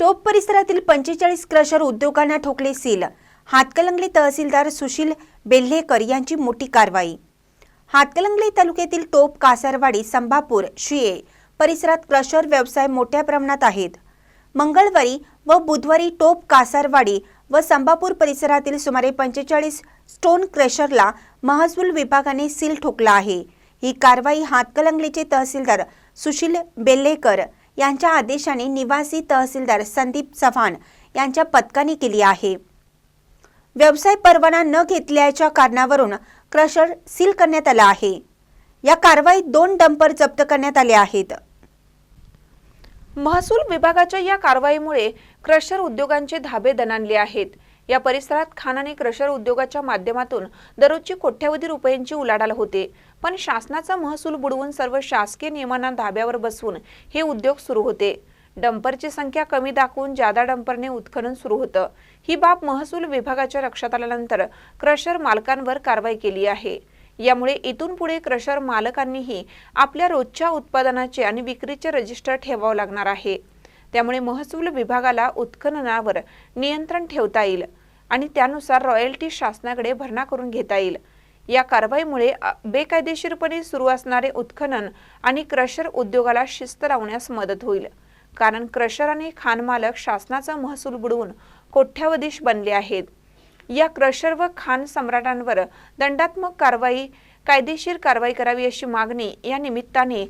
टोप परिसरातील पंचेचाळीस क्रशर उद्योगांना ठोकले सील. हातकलंगले तहसीलदार सुशील बेल्हेकर यांची मोठी कारवाई. हातकलंगले तालुक्यातील टोप कासारवाडी संभापूर शिये परिसरात क्रशर व्यवसाय मोठ्या प्रमाणात आहेत. मंगळवारी व बुधवारी टोप कासारवाडी व संभापूर परिसरातील सुमारे पंचेचाळीस स्टोन क्रशरला महसूल विभागाने सील ठोकला आहे. ही कारवाई हातकलंगलीचे तहसीलदार सुशील बेल्लेकर यांच्या आदेशाने निवासी तहसीलदार संदीप चव्हाण यांच्या पथकाने केली आहे. व्यवसाय परवाना न घेतल्याच्या कारणावरून क्रशर सील करण्यात आला आहे. या कारवाईत दोन डंपर जप्त करण्यात आले आहेत. महसूल विभागाच्या या कारवाईमुळे क्रशर उद्योगांचे धाबे दणाणले आहेत. या परिसरात खाण आणि क्रशर उद्योगाच्या माध्यमातून दररोजची कोट्यवधी रुपयांची उलाढाल होते. पण शासनाचा महसूल बुडवून सर्व शासकीय नियमांना धाब्यावर बसवून हे उद्योग सुरू होते. डंपरची संख्या कमी दाखवून जादा डंपरने उत्खनन सुरू होतं. ही बाब महसूल विभागाच्या लक्षात आल्यानंतर क्रशर मालकांवर कारवाई केली आहे. यामुळे इथून पुढे क्रशर मालकांनीही आपल्या रोजच्या उत्पादनाचे आणि विक्रीचे रजिस्टर ठेवावं लागणार आहे. त्यामुळे महसूल विभागाला उत्खननावर नियंत्रण ठेवता येईल. आणि त्यानुसार रॉयल्टी शासनाकडे भरणा करून घेता येईल. या कारवाईमुळे बेकायदेशीरपणे सुरू असणारे उत्खनन आणि क्रशर उद्योगाला शिस्त लावण्यास मदत होईल. कारण क्रशर आणि खानमालक शासनाचा महसूल बुडवून कोट्यावधीश बनले आहेत. या क्रशर व खान सम्राटांवर दंडात्मक कारवाई कायदेशीर कारवाई करावी अशी मागणी या निमित्ताने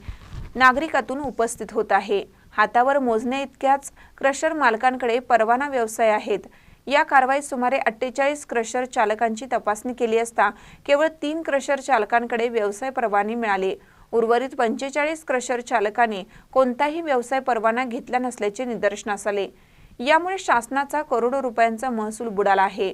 नागरिकातून उपस्थित होत आहे. हातावर मोजण्या इतक्याच क्रशर मालकांकडे परवाना व्यवसाय आहेत. या कारवाईत सुमारे अठ्ठेचाळीस क्रशर चालकांची तपासणी केली असता केवळ तीन क्रशर चालकांकडे व्यवसाय परवाने मिळाले. उर्वरित पंचेचाळीस क्रशर चालकांनी कोणताही व्यवसाय परवाना घेतला नसल्याचे निदर्शनास आले. यामुळे शासनाचा करोडो रुपयांचा महसूल बुडाला आहे.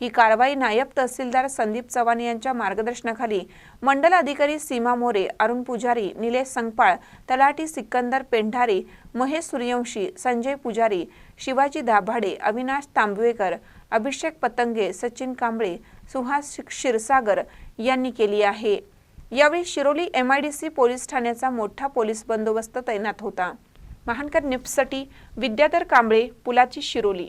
ही कारवाई नायब तहसीलदार संदीप चव्हाण यांच्या मार्गदर्शनाखाली मंडल अधिकारी सीमा मोरे अरुण पुजारी निलेश संगपाळ तलाठी सिकंदर पेंढारी महेश सूर्यवंशी संजय पुजारी शिवाजी दाभाडे अविनाश तांबवेकर अभिषेक पतंगे सचिन कांबळे सुहास क्षीरसागर यांनी केली आहे. यावेळी Shiroli M I D C police ठाण्याचा मोठा पोलीस बंदोबस्त तैनात होता. महानकर निप्ससाठी विद्याधर कांबळे पुलाची शिरोली.